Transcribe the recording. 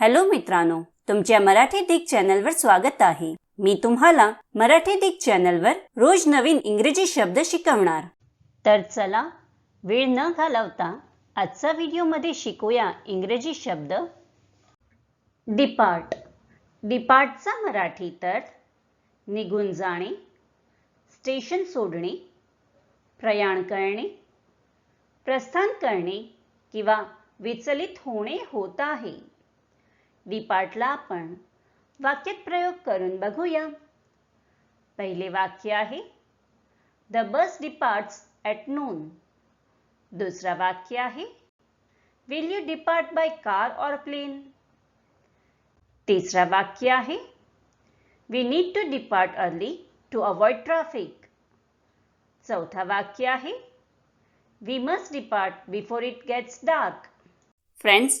Hello मित्रांनो तुमच्या मराठी दिग चॅनलवर स्वागत आहे. मी तुम्हाला मराठी दिग चॅनलवर रोज नवीन इंग्रजी शब्द शिकवणार. तर चला वेळ न घालवता आजचा व्हिडिओमध्ये शिकूया इंग्रजी शब्द. डिपार्ट. डिपार्टचा मराठी तर निघून जाणे स्टेशन सोडणे प्रयाण करणे प्रस्थान करणे किंवा विचलित होणे होत आहे. डिपार्टला आपण. वाक्यात प्रयोग करून बघूया. पहिले वाक्य आहे the bus departs at noon दुसरा वाक्य आहे will you depart by car or plane तिसरा वाक्य आहे we need to depart early to avoid traffic चौथा वाक्य आहे we must depart before it gets dark friends